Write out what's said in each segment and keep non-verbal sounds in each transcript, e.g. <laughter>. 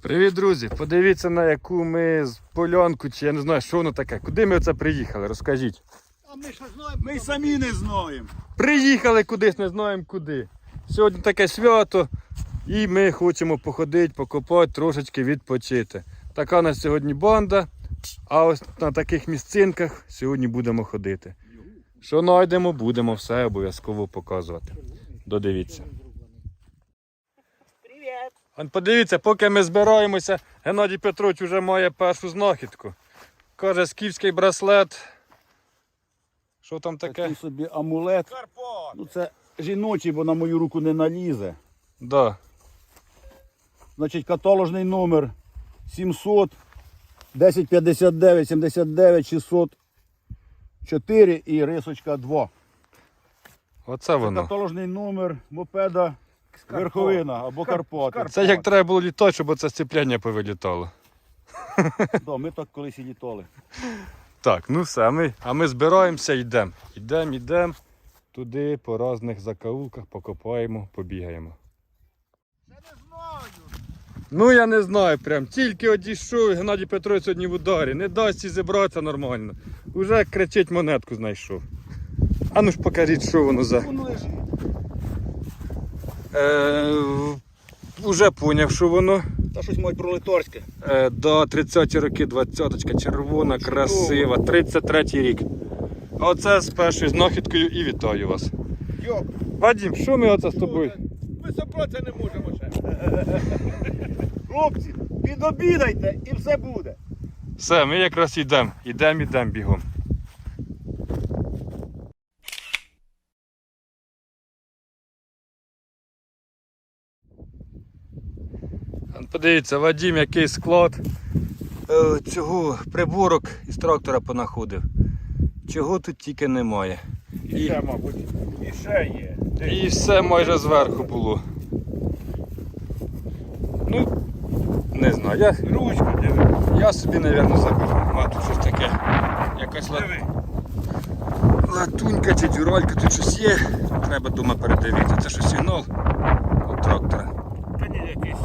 Привіт, друзі! Подивіться на яку ми з полянку, чи я не знаю, що воно таке. Куди ми оце приїхали? Розкажіть. А ми що знаємо? Ми й самі не знаємо. Приїхали кудись, не знаємо куди. Сьогодні таке свято, і ми хочемо походити, покопати, трошечки відпочити. Така у нас сьогодні банда, а ось на таких місцинках сьогодні будемо ходити. Що знайдемо, будемо все обов'язково показувати. Додивіться. Подивіться, поки ми збираємося, Геннадій Петрович вже має першу знахідку. Каже, скіфський браслет. Що там таке? Такий собі амулет. Карпат. Ну це жіночий, бо на мою руку не налізе. Да. Значить, каталожний номер 700 1059 79 604 і рисочка 2. Оце Це воно. каталожний номер мопеда Верховина або Карпати. Це як треба було літати, щоб оце сцепляння повилітало. Да, ми так колись і літали. Так, ну все, а ми, а ми збираємося і йдемо. Йдемо, йдемо туди по різних закаулках, покопаємо, побігаємо. Я не знаю. Ну я не знаю, прям тільки одійшов, Геннадій Петрович сьогодні в ударі. Не дасть і зібратися нормально. Уже кричить монетку знайшов. А ну ж покажіть, що воно за. Воно лежить. Е, уже поняв, що воно. Та щось мають пролеторське. Е, до 30-ті роки 20-ка, червона, красива, 33-й рік. Оце з першою знахідкою і вітаю вас. Йоп. Вадім, що ми оце з тобою? Ми собратися не можемо ще. Хлопці, підобідайте і все буде. Все, ми якраз йдемо. Йдемо, йдемо бігом. Он Подивіться, Вадім, який склад е, цього приборок із трактора понаходив. Чого тут тільки немає. І ще, мабуть, і ще є. І все майже зверху було. Ну, не знаю. Я, Ручка, диви. я собі, мабуть, заберу. А тут щось таке. Якась ла- Диви. латунька чи дюралька, тут щось є. Треба дома передивитися. Це що сигнал від трактора. Та ні, якийсь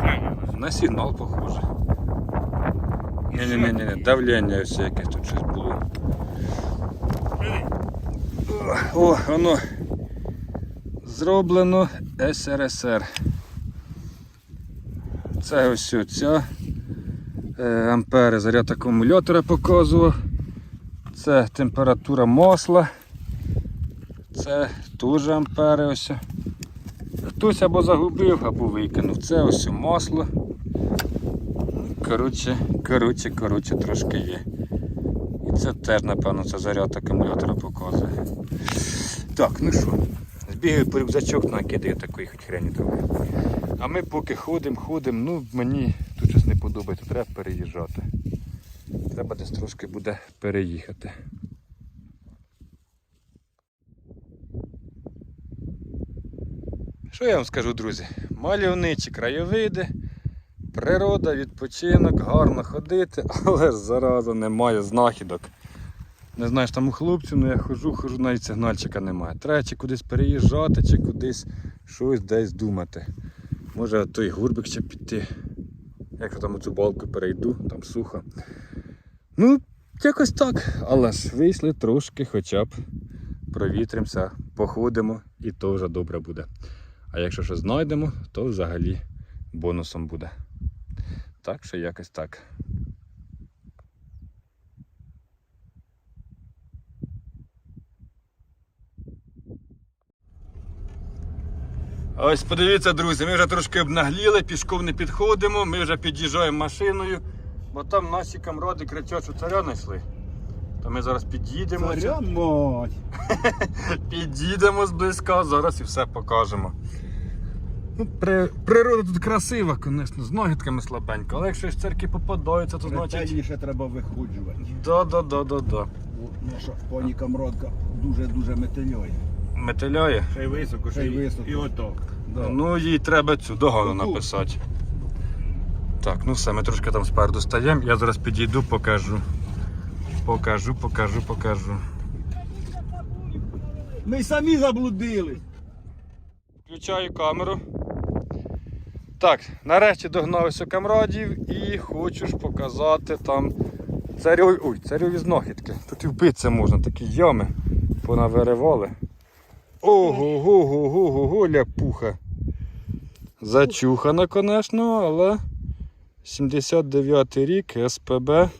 ще є. На сигнал похоже. Ні-ні-ні, ні давлення ось якесь тут щось було. О, воно зроблено СРСР. Це ось ця е, ампери заряд акумулятора показував. Це температура масла. Це теж ампери ось. Хтось або загубив, або викинув. Це ось масло. Коротше, коротше, коротше, трошки є. І це теж, напевно, це заряд акумулятора показує. Так, ну що, збігаю по рюкзачок, накидаю такої хоч хрені трохи. А ми поки ходимо, ходимо, ну мені тут щось не подобається, треба переїжджати. Треба десь трошки буде переїхати. Що я вам скажу, друзі? Мальовничі краєвиди, природа, відпочинок, гарно ходити, <laughs> але ж зараза немає знахідок. Не знаю, там у хлопців, але я хожу, хожу, навіть сигнальчика немає. Треба чи кудись переїжджати, чи кудись щось десь думати. Може той гурбик ще піти. Якщо там цю балку перейду, там сухо. Ну, якось так. Але ж вийшли трошки хоча б провітримося, походимо і то вже добре буде. А якщо щось знайдемо, то взагалі бонусом буде. Так що якось так. Ось подивіться, друзі, ми вже трошки обнагліли, пішком не підходимо, ми вже під'їжджаємо машиною, бо там наші камради кричать, що царя знайшли. То ми зараз під'їдемо. Царя мать. <laughs> Під'їдемо зблизька, зараз і все покажемо. Ну, при, природа тут красива, звісно, з ногітками слабенько, але якщо з церкви попадаються, то значить. Ретельніше треба виходжувати. Да-да-да-да-да. От Наша пані камрадка дуже-дуже метельоє. Метеляє. Ще й високо, Ще й високо. І отак. Да. Ну їй треба цю догану Отут. написати. Так, ну все, ми трошки там спереду стаємо. Я зараз підійду, покажу. Покажу, покажу, покажу. Ми й самі заблудились. Включаю камеру. Так, нарешті догнався камрадів і хочу ж показати там царьові, ой, царьові знахідки. Тут і вбитися можна, такі ями понавиривали. Ого, го, го, го, го, го, ляпуха. Зачухана, звісно, але 79 й рік, СПБ,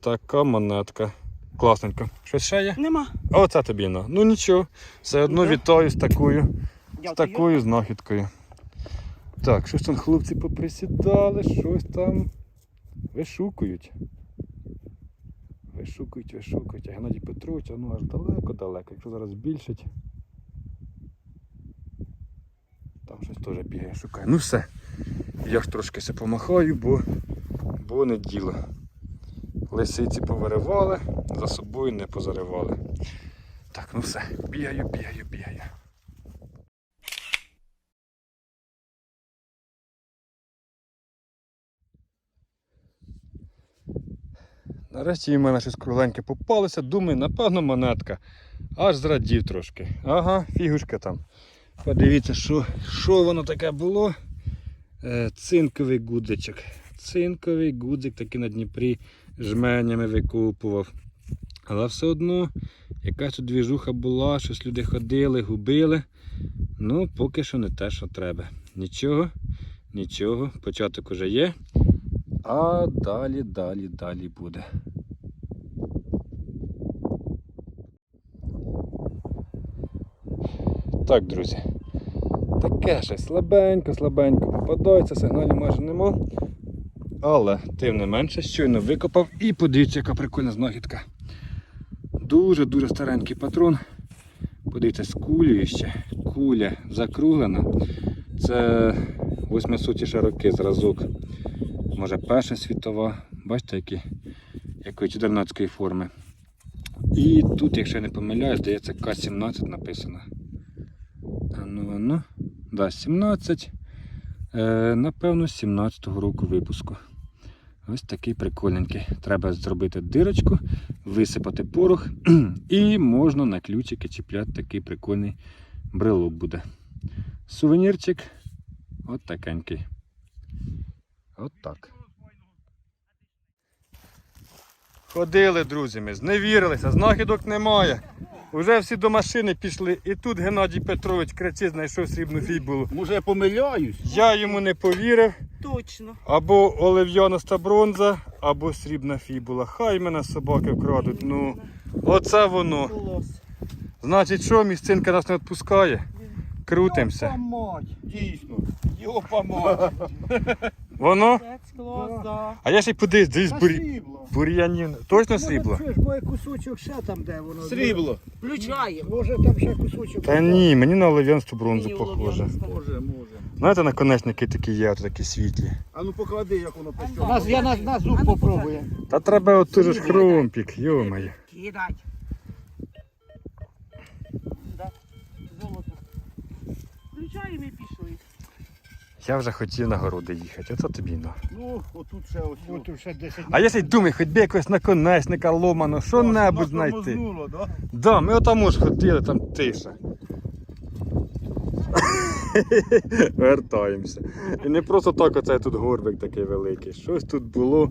така монетка. Класненько. Щось ще є? Нема. Оце тобі на. Ну нічого, все одно вітаю з такою, з такою знахідкою. Так, щось там хлопці поприсідали, щось там вишукують. Вишукують, вишукують. А Геннадій Петрович, а ну аж далеко-далеко. Якщо зараз збільшить. Там щось теж бігає, шукає. Ну все. Я ж трошки се помахаю, бо, бо не діло. Лисиці повиривали, за собою не позаривали. Так, ну все, бігаю, бігаю, бігаю. Нарешті в мене щось кругленьке попалося. Думаю, напевно, монетка. Аж зрадів трошки. Ага, фігушка там. Подивіться, що, що воно таке було. Е, цинковий гудзичок. Цинковий гудзик такий на Дніпрі жменями викупував. Але все одно якась тут двіжуха була, щось люди ходили, губили. Ну, поки що не те, що треба. Нічого, нічого, початок уже є. А далі, далі, далі буде. Так, друзі. Таке щось слабенько, слабенько попадається, сигналів майже нема. Але тим не менше, щойно викопав і подивіться, яка прикольна знахідка. Дуже-дуже старенький патрон. Подивіться, з кулею ще. Куля закруглена. Це 800 ще роки зразок. Може перша світова. Бачите, які, якої чудернацької форми. І тут, якщо я не помиляюсь, здається, К-17 написано. А ну. Да, 17. Е, напевно, з 17-го року випуску. Ось такий прикольненький. Треба зробити дирочку, висипати порох <clears throat> і можна на ключики чіпляти такий прикольний брелок буде. Сувенірчик от такенький. От так. Ходили, друзі, ми, зневірилися, знахідок немає. Уже всі до машини пішли, і тут Геннадій Петрович кричить, знайшов срібну фібулу. Може я помиляюсь? Я йому не повірив. Точно. Або олив'яноста бронза, або срібна фібула. Хай мене собаки вкрадуть. Ну, оце воно. Значить, що місцинка нас не відпускає? Крутимося. Помать. Дійсно. Його помать. <laughs> Воно? Да. А я ще й подивись, дивись, бурі... Срібло. бур'янів. Точно срібло? Чуєш, моє кусочок ще там, де воно. Срібло. Включаємо. Може там ще кусочок. Та ні, мені на олив'янсту бронзу похоже. Може, може. Знаєте, наконечники такі є, от такі світлі. А ну поклади, як воно пощолкало. Нас, я на, на зуб ну, попробую. Та треба от дуже ж хромпік, йомає. Кидать. Да. Золото. Включаємо і пішли. Я вже хотів на городи їхати, оце тобі на. Ну, отут ще ось. От тут ще 10 А я ще й думаю, хоч би якогось наконечника ломано, що небудь знайти. Тормознуло, да? Да, ми отам ж ходили, там тиша. <laughs> Вертаємося. І не просто так оцей тут горбик такий великий. Щось тут було,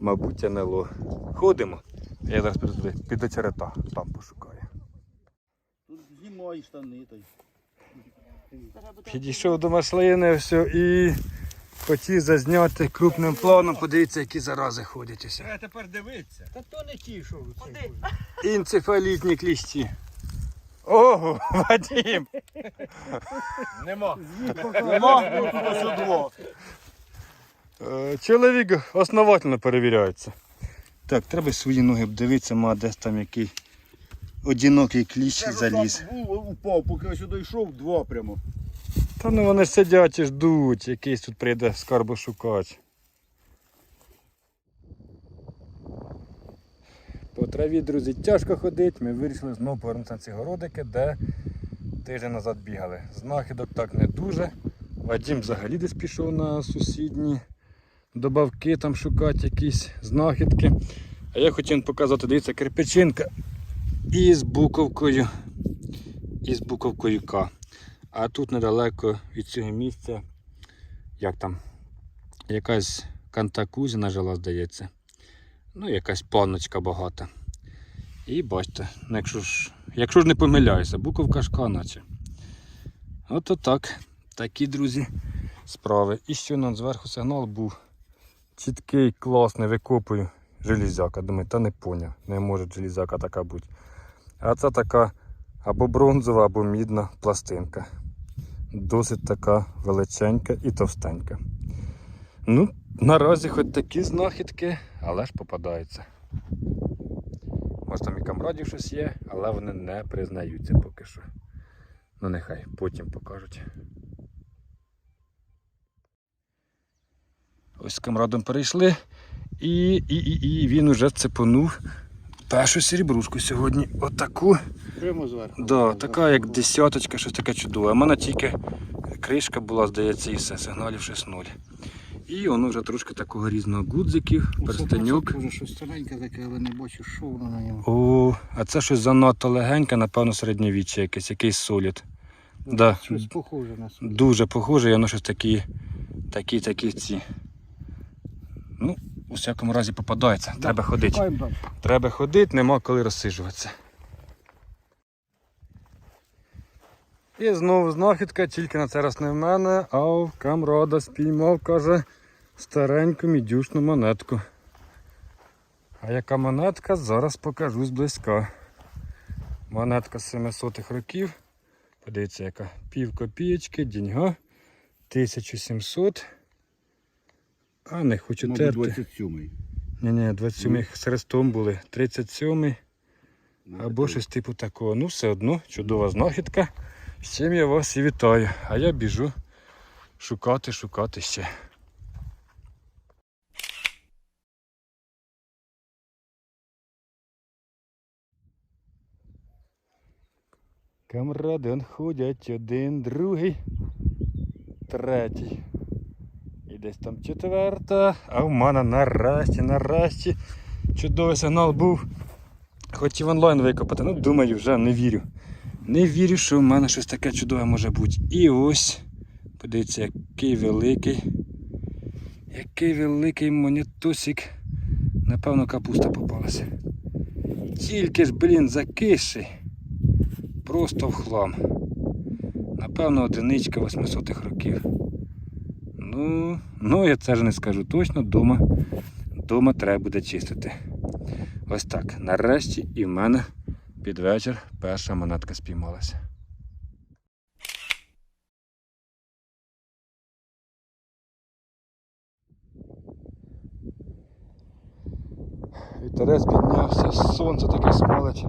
мабуть, НЛО. Ходимо. Я зараз піду туди, під очерета, там пошукаю. Тут знімай штани. Підійшов до маслини, все, і хотів зазняти крупним планом. Подивіться, які зарази ходять усе. Треба тепер дивитися. Та то не ті, що це. Інцефалітні <laughs> кліщі. Ого, Вадим! Нема. Нема? Два. Е, Чоловік основательно перевіряється. Так, треба свої ноги обдивитися, ма десь там який одинокий кліщ Це заліз. там був, упав, поки я сюди йшов, два прямо. Та ну вони ж сидять і ждуть, якийсь тут прийде скарбошукач. По траві, друзі, тяжко ходити. Ми вирішили знову повернутися на ці городики, де тиждень назад бігали. Знахідок так не дуже. Вадим взагалі десь пішов на сусідні добавки там шукати якісь знахідки. А я хотів показати, дивіться, кирпичинка із буковкою. Із буковкою К. А тут недалеко від цього місця як там, якась кантакузіна жила, здається. Ну, якась панночка багата. І бачите, ну, якщо ж, якщо ж не помиляюся, буковка шка наче. Ото так. Такі, друзі, справи. І що нам зверху сигнал був чіткий, класний, викопую железяка. Думаю, та не поняв, не може железяка така бути. А це така або бронзова, або мідна пластинка. Досить така величенька і товстенька. Ну, наразі хоч такі знахідки, але ж попадаються. Може там і камрадів щось є, але вони не признаються поки що. Ну нехай потім покажуть. Ось з камрадом перейшли. І, і, і, і він уже цепанув першу срібрушку сьогодні. Отаку. Прямо зверху. Да, така як десяточка, щось таке чудове. У мене тільки кришка була, здається, і все, сигналів щось нуль. І воно вже трошки такого різного гудзиків, перстенюк. Вже щось стареньке таке, але не бачу, що воно на ньому. О, а це щось занадто легеньке, напевно, середньовіччя якесь, якийсь солід. Да. Щось похоже на себе. Дуже похоже, і воно щось такі, такі, такі ці. Ну, у всякому разі попадається. Треба ходити. Шукаємо. Треба ходити, нема коли розсиджуватися. І знову знахідка, тільки на цей раз не в мене, а в камрада спіймав, каже, стареньку мідюшну монетку. А яка монетка, зараз покажу зблизька. Монетка з 700-х років. Подивіться, яка пів копієчки, діньга. 1700. А не хочу Мабуть, терти. 27-й. Ні, ні, 27 з хрестом були, 37-й або щось типу такого. Ну, все одно, чудова знахідка. З чим я вас і вітаю. А я біжу шукати, шукати ще. Камради он ходять один, другий, третій. І десь там четверта, а в мене нарешті, нарешті чудовий сигнал був. Хотів онлайн викопати, ну думаю, вже не вірю. Не вірю, що в мене щось таке чудове може бути. І ось, подивіться, який великий, який великий монетусик. Напевно, капуста попалася. Тільки ж, блін, закисший. Просто в хлам. Напевно, одиничка 800-х років. Ну, ну я це ж не скажу точно, дома, дома треба буде чистити. Ось так. Нарешті і в мене під вечір перша монетка спіймалася. Вітерець піднявся, сонце таке смалить.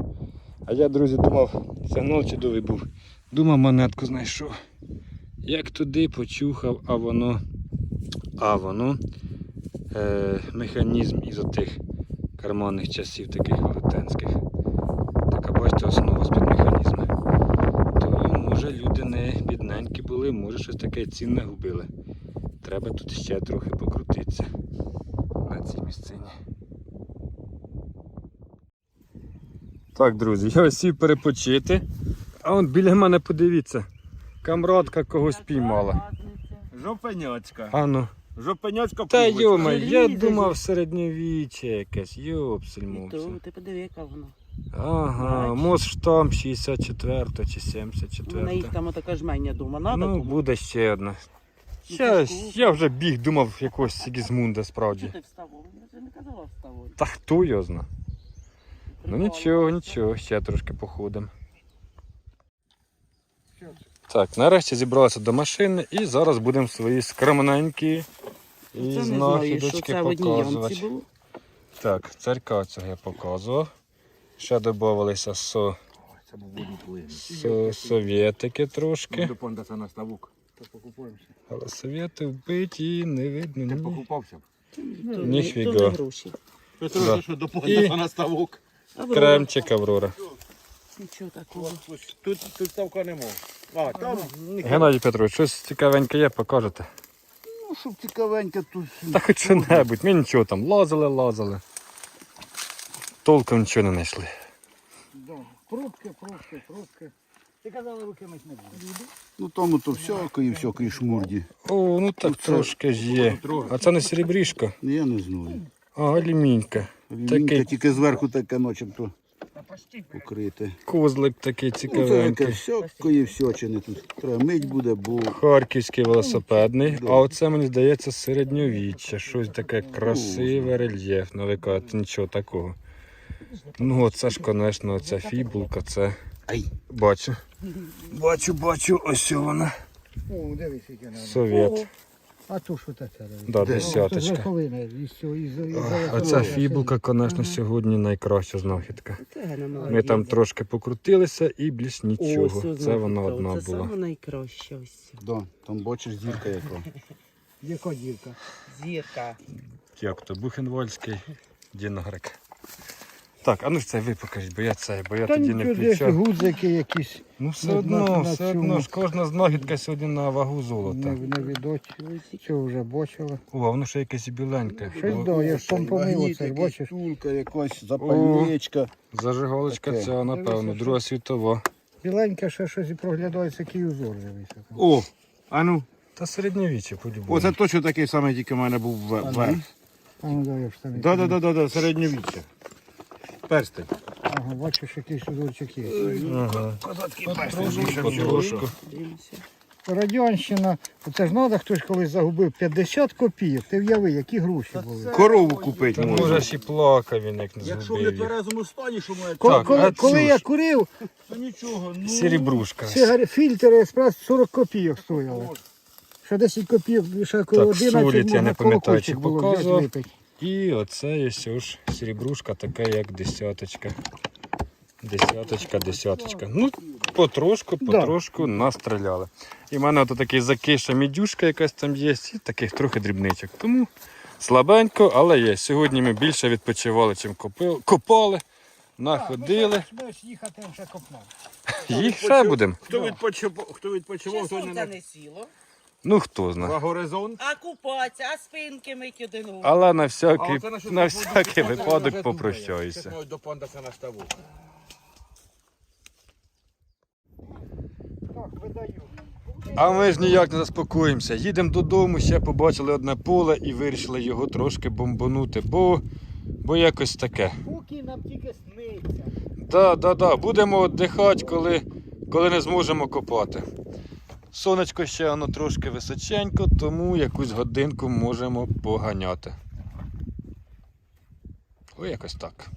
А я, друзі, думав, сигнал чудовий був. Думав, монетку знайшов. Як туди почухав, а воно, а воно е, механізм із отих карманних часів, таких велетенських. Така бачите, основа з-під механізму. То може люди не бідненькі були, може щось таке цінне губили. Треба тут ще трохи покрутитися на цій місцині. Так, друзі, я ось сів перепочити. А он біля мене подивіться. Камрадка когось піймала. Жопеньочка. А ну. Жопеньочка Та йома, я думав середньовіччя якесь, йопсель І то, ти подиви, яка вона. Ага, Бач. мост штамп 64 чи Вона 74. їх там така жменя дома. Надо Ну, кому? буде ще одна. Ну, Я, я вже біг, думав якогось Сігізмунда Чого справді. ти вставав? Я вже не казала вставай. Та хто його зна? Ну нічого, нічого, ще трошки походимо. Так, нарешті зібралися до машини і зараз будемо свої скромненькі і Це знаю, знахідочки це в показувати. Так, царька цього я показував. Ще додавалися со, Це со, совєтики трошки. Це. Але совєти вбиті не видно. Ти покупався? То Ніфіга. Да. І- це. Кремчик Аврора. Нічого такого. Тут, тут ставка нема. А, там Геннадій Петрович, щось цікавеньке є, покажете. Ну, щоб цікавенько тут. Та хоч що-небудь, ми нічого там лазили, лазили. Толком нічого не знайшли. Да. Пробки, пробки, пробки. Ти казала, руки мить не буде. Ну тому то всякої, всякої шмурді. О, ну так трошки ж є. А це не серебрішка, Я не знаю. а алюмінька. Лінька Такий тільки зверху таке начебто покрите. козлик такий Ну, це яке цікавенький. всякої тут. Треба мить буде, бо Харківський велосипедний, а оце мені здається середньовіччя, щось таке красиве, рельєфне, ви кажете, нічого такого. Ну, оце ж, звісно, ця фібулка, це. Ай. Бачу. Бачу, бачу, ось вона. Совєт. А то що таке? Да, десяточка. Верховина, із цього, із, із, А ця фібулка, звісно, сьогодні найкраща знахідка. Ми там трошки покрутилися і більш нічого. Це вона одна була. Саме найкраще ось. да, там бачиш зірка яка. <laughs> Яка дірка? Зірка. Як то Бухенвальський діногрик. Так, а ну ж це ви покажіть, бо я це, бо я Та тоді не нічого, включав. гудзики якісь Ну все на- одно, на- на все цьому. одно ж кожна знахідка сьогодні на вагу не, золота. не відуть. Цього вже бачила. О, а воно ще якесь і біленьке. Щось О, да, я ж там помив, оце бачиш. Тулка якась, запальничка. Зажигалочка Таке. ця, напевно, Дивися, Друга світова. Біленьке ще щось і проглядається, який узор дивися. О, а ну. Та середньовіччя, по-любому. Оце точно такий самий, тільки в мене був ве- верх. А ну дай я вставлю. Да, да, да, да, да, середньовіччя. Перстень. Ага, бачиш, якийсь узорчик є. Ага. Козацький. Дивимося. Радянщина, оце ж треба, хтось колись загубив 50 копійок. Ти в'яви, які гроші були. Корову купити можна. може ж і плакав він, як не Якщо в згубив нетверезому стані, що має Коли, Так, коли, а коли я ж? курив, то нічого. Ну, Серебрушка. сигари, фільтри еспрес 40 копійок стояли. Ще 10 копійок, ще коли Так, 11 солід, я можна не пам'ятаю, колокольчик чи було взяти, показував. випити. І оце є ж серебрушка така, як десяточка. Десяточка, десяточка. Ну, потрошку, Да. потрошку настріляли. І в мене от такий закиша мідюшка якась там є, і таких трохи дрібничок. Тому слабенько, але є. Сьогодні ми більше відпочивали, чим копили, копали, находили. Ми ж їхати ще копнемо. Їх ще будемо. Хто відпочивав, хто відпочивав, не сіло. Ну хто знає. за горизонт. А купатися, а спинки мить один одного. Але на всякий, оце насчет на свободи всякий це випадок попрощаюся. думає. До пандаса на ставу. Так, видаю. А ми ж ніяк не заспокоїмося. Їдемо додому, ще побачили одне поле і вирішили його трошки бомбанути, бо, бо якось таке. Поки нам тільки сниться. Да, да, да. Будемо віддихати, коли, коли не зможемо копати. Сонечко ще воно трошки височенько, тому якусь годинку можемо поганяти. Ой, якось так.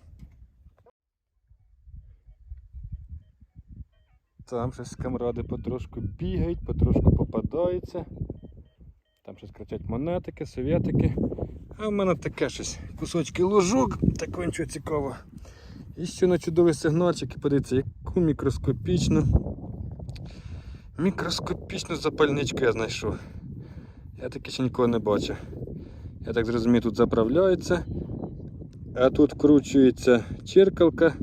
Там щось камради потрошку бігають, потрошку попадаються. Там щось кричать монетики, совєтики. А в мене таке щось. Кусочки ложок, такого нічого цікавого. І ще на чудовий сигнальчик, і подивіться, яку мікроскопічну. Мікроскопічну запальничку я знайшов. Я таки ще нікого не бачив. Я так зрозумів, тут заправляється, а тут вкручується черкалка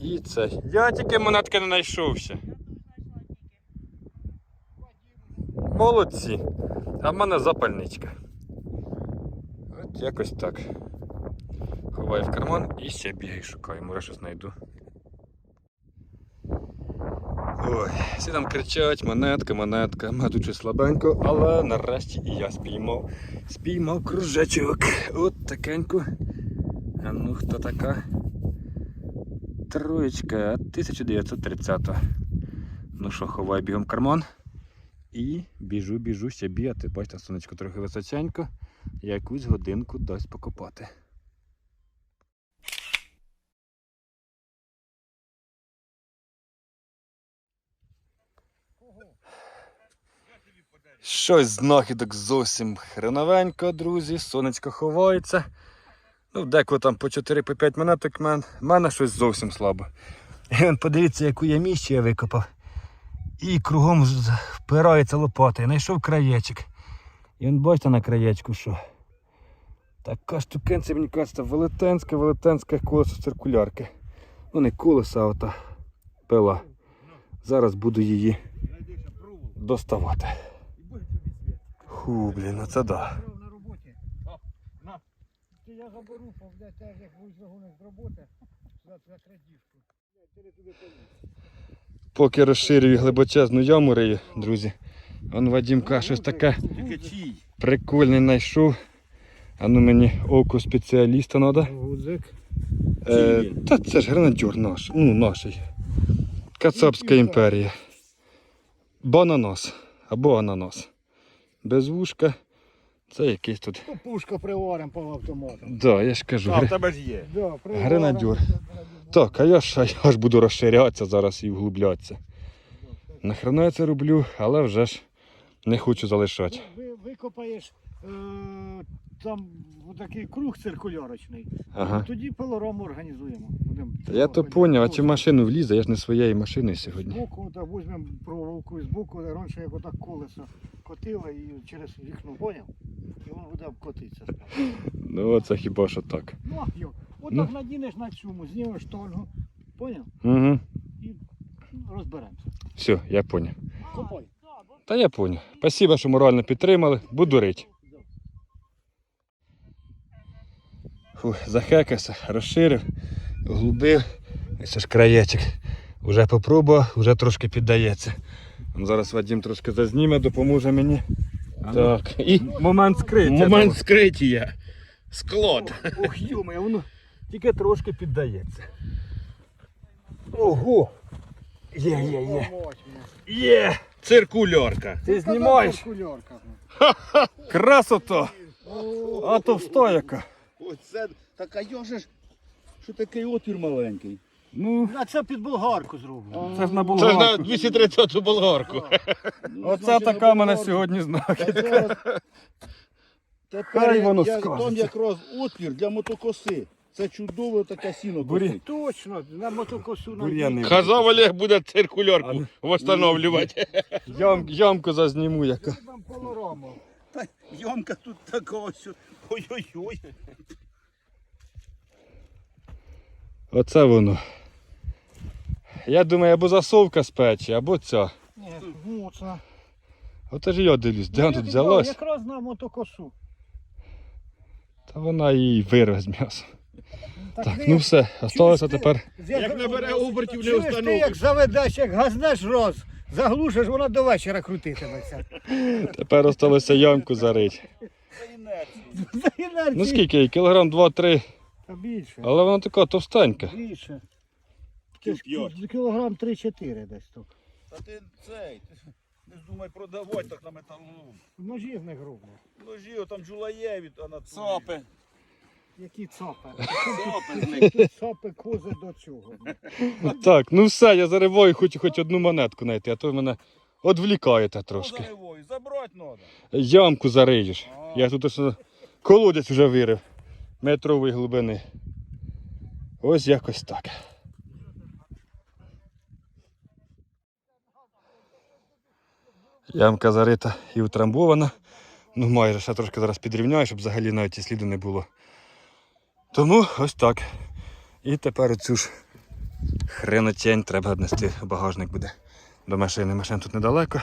і це. Я тільки монетки не знайшов ще. Молодці. А в мене запальничка. От якось так. Ховаю в карман і ще бігаю, шукаю, може щось знайду. Ой, всі там кричать, монетка, монетка, щось слабенько, але нарешті і я спіймав. Спіймав кружечок. От такеньку. А ну хто така? Троєчка 1930. Ну що, ховаю бігом карман. І біжу, біжу ще бігати. Бачите, сонечко трохи височенько. Якусь годинку дасть покопати. Щось знахідок зовсім хреновенько, друзі. Сонечко ховається. Ну, деколи там по 4-5 монеток, в мене щось зовсім слабо. Подивіться, яку я міщу я викопав. І кругом впирається лопата. Я знайшов краєчок. І он бачите на краєчку, що. Така штукенця, мені кажеться, велетенська, велетенська колесо циркулярки. Ну не колесо, а ота пила. Зараз буду її доставати. Ху, блін, ну це да. На роботі. Ти я заберу, повде теж, як будеш загониш з роботи, за, за крадіжку. Поки розширюю глибочезну яму рию, друзі. Он Вадімка щось таке прикольне знайшов. А ну мені око спеціаліста треба. Е, та це ж гранатюр наш. Ну, наш. Кацапська імперія. Бананос. Або ананас. Без вушка. Це якийсь тут. Ну, Пушка приваримо по автомату. Да, я ж кажу. А, в гри- тебе ж є. Да, приварим. Гренадюр. Так, а я ж, а я ж буду розширятися зараз і вглублятися. Нахрена я це роблю, але вже ж не хочу залишати. Ви, викопаєш е, там такий круг циркулярочний. Ага. Тоді пилорому організуємо. Будемо Я то поняв, а цю машину влізе, я ж не своєї машини сьогодні. Збоку так візьмемо проволоку і збоку, раніше як отак колесо котило і через вікно поняв? І воно буде обкотитися. Ну це хіба що так. Ну, а йо, отак Ну. надінеш на цьому, знімеш штангу, поняв? Угу. І розберемося. Все, я поняв. Копай. Та я поняв. Спасибо, що морально підтримали. Буду рить. Фу, захекався, розширив, углубив. Ось ж краєчик. Уже попробував, вже трошки піддається. Зараз Вадим трошки зазніме, допоможе мені. Так. І Момент скриття. Момент скриття. Склад. Ох, йома, воно тільки трошки піддається. Ого! Є, є, є. Є! Циркульорка. Ти знімаєш? Кульорка. Красота! А товста яка. Оце так а ж, що такий отвір маленький. Ну, А це під болгарку зроблено. це ж на Це ж на болгарку. 230 болгарку. Ну, Оце значить, така на в мене болгарку. сьогодні. Та зараз- Тепер Хай воно я- там якраз отвір для мотокоси. Це чудове таке сіно Бурі. косить. Точно, на мотокосу на Бур'яни. Казав Олег буде циркульорку встановлювати. Ям, ямку зазніму яка. Та Йомка тут такого що. Ой-ой-ой. Оце воно. Я думаю, або засовка з печі, або ця. Ні, моцно. Оце ж я дивлюсь, де вона тут взялась? Якраз на мотокосу. Та вона і вирве з м'яса. Так, ну як- все, осталося тепер. Як набере обертів, не Чуєш, ти як заведеш, як газнеш роз, заглушиш, вона до вечора крутитиметься. Тепер осталося ямку зарить. За інерцію. Ну скільки їй? Кілограм 2-3. Та більше. Але вона така товстенька. Більше. Ж П'ять. кілограм 3-4 десь тут. Та ти цей, ти не думай продавати так на металолом. Ножів не грубо. Ложі, о, там джулаєві, а на Цапи. Які цапи. Цапи з них. Тут цапи кози до цього. Так, ну все, я зариваю, хочу хоч одну монетку знайти, а то ви мене одвлікаєте трошки. Заривою, забрати треба. Ямку зариєш. Я тут ось колодязь вже вирив. Метрової глибини. Ось якось так. Ямка зарита і утрамбована. Ну, майже ще трошки зараз підрівняю, щоб взагалі навіть і сліду не було. Тому ось так. І тепер оцю ж хренотень треба віднести багажник буде до машини. Машина тут недалеко.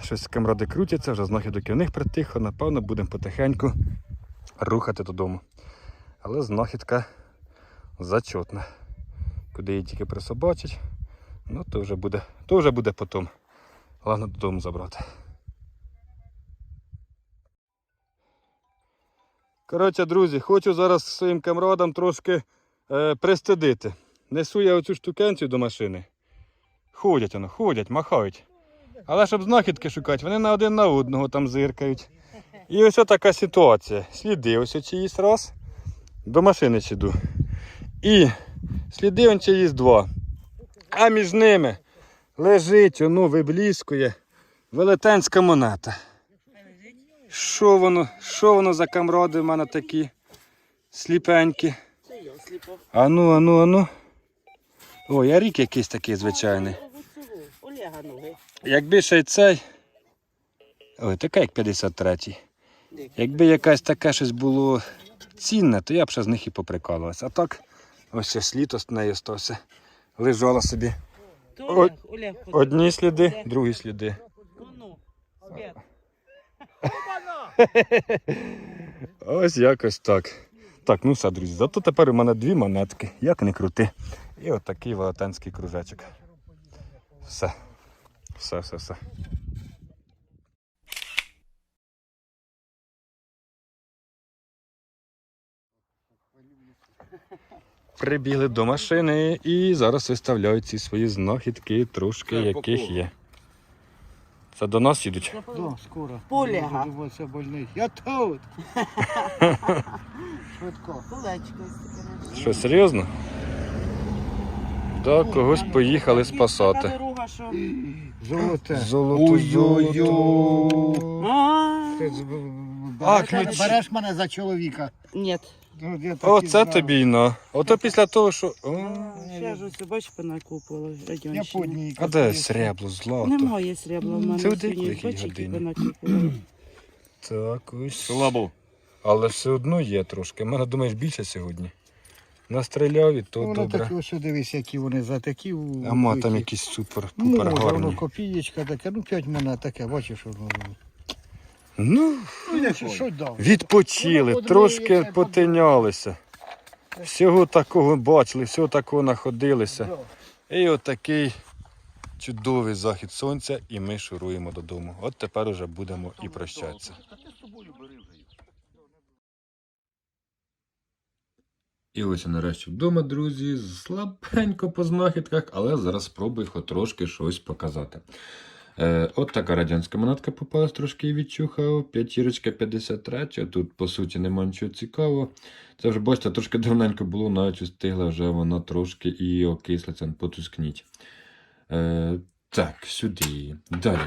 Щось камради крутяться, вже знахідок в них притихло, напевно, будемо потихеньку рухати додому. Але знахідка зачотна. Куди її тільки присобачить, ну то вже буде, то вже буде потім. Головне додому забрати. Коротше, друзі, хочу зараз своїм камрадам трошки е, пристидити. Несу я оцю штукенцію до машини. Ходять воно, ходять, махають. Але щоб знахідки шукати, вони на один на одного там зиркають. І ось така ситуація. Сліди ось чиїсь раз. До машини сіду. І сліди он чиїсь два. А між ними лежить, воно вибліскує велетенська монета. Що воно? Що воно за камради в мене такі? Сліпенькі. Ану, ану, ану. О, я рік якийсь такий звичайний. Якби ще й цей. Ой, така як 53-й. Якби якась таке щось було цінне, то я б ще з них і поприкалувався. А так, ось ще слід ось неї остався. Лежала собі. О-. Одні сліди, другі сліди. Ось якось так. Так, ну все, друзі. Зато тепер у мене дві монетки, як не крути. І отакий велетенський кружечок. Все. Все, все, все. Прибігли до машини і зараз виставляють ці свої знахідки, трошки яких є. Це до нас їдуть. Да, скоро. Поляга. Буду думати, больний. Я тут. <laughs> Швидко. Колечко. Що, серйозно? Да, когось поїхали спасати. Що... Золоте. Золото, Ой-ой-ой. А, Ти з- А, береш, мене- береш мене за чоловіка. Ні. Ну, я так і Оце знав. тобі й на. Ото після того, що. О, Ще ж ось, бач, понакупили Я радянщини. подній. а де срібло, злато? Немає срібла в мене. Це в сьогодні, якій бач, які годині? понакупили. Так, ось. Слабо. Але все одно є трошки. У Мене думаєш більше сьогодні. Настріляв і то Воно добре. такі, ось дивись, які вони за такі. у- Ама там великі. якісь супер Може, пупер воно гарні. копієчка таке, ну 5 монет таке, бачиш, воно. Ну, Ну, якщо що дав. відпочили, Воно трошки потинялися. Всього такого бачили, всього такого находилися. Да. І отакий чудовий захід сонця, і ми шуруємо додому. От тепер уже будемо і прощатися. І ось я нарешті вдома, друзі, слабенько по знахідках, але зараз спробую хоч трошки щось показати. Е, от така радянська монетка попалась, трошки її відчухав. П'ятірочка 53. Тут, по суті, нема нічого цікавого. Це вже, бачите, трошки давненько було, навіть встигла вже вона трошки і окислиться, потускніть. Е, так, сюди. Далі.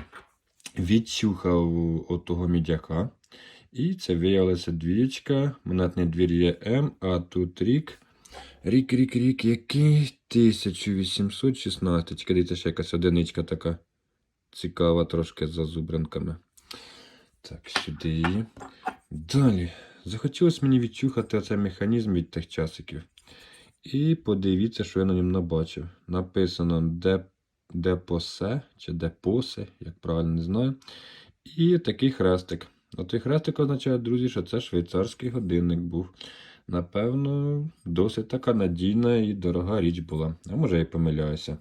Відчухав отого мідяка. І це виявилася двічка. Монетний двір є М, а тут рік. Рік, рік, рік, який? 1816. Тільки дивіться, ще якась одиничка така. Цікава трошки з зазубринками. Так, сюди. Далі. Захотілося мені відчухати оцей механізм від тих часиків. І подивіться, що я на ньому набачив. Написано де, депосе чи депосе, як правильно не знаю. І такий хрестик. Отой хрестик означає, друзі, що це швейцарський годинник був. Напевно, досить така надійна і дорога річ була. А може я помиляюся.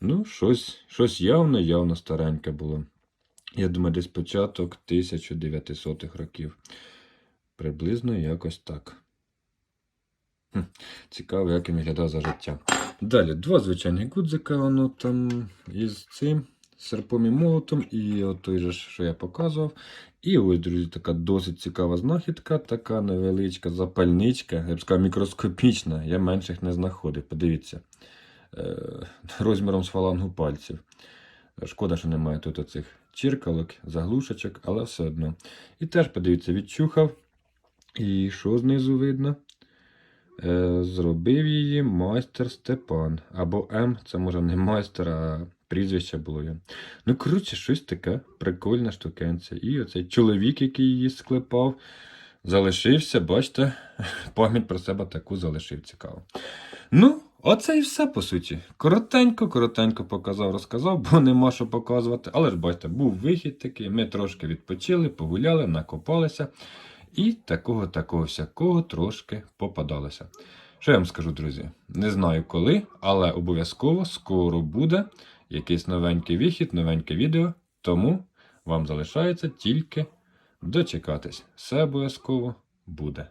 Ну, щось, щось явно, явно стареньке було. Я думаю, десь початок 1900-х років. Приблизно якось так. Хм, Цікаво, як він виглядав за життя. Далі, два звичайних гудзика, воно там із цим серпом і молотом, і от той же, що я показував. І ось, друзі, така досить цікава знахідка, така невеличка запальничка, я б сказав, мікроскопічна. Я менших не знаходив. Подивіться. Е, розміром з фалангу пальців. Шкода, що немає тут оцих чіркалок, заглушечок, але все одно. І теж, подивіться, відчухав. І що знизу видно? Е, зробив її майстер Степан. Або М, це може не майстер, а прізвище було його. Ну, коротше, щось таке прикольна штукенця. І оцей чоловік, який її склепав, залишився, бачите, <laughs> пам'ять про себе таку залишив цікаво. Ну, оце і все по суті. Коротенько, коротенько показав, розказав, бо нема що показувати. Але ж бачите, був вихід такий, ми трошки відпочили, погуляли, накопалися. І такого такого всякого трошки попадалося. Що я вам скажу, друзі? Не знаю коли, але обов'язково скоро буде якийсь новенький вихід, новеньке відео. Тому вам залишається тільки дочекатись. Все обов'язково буде.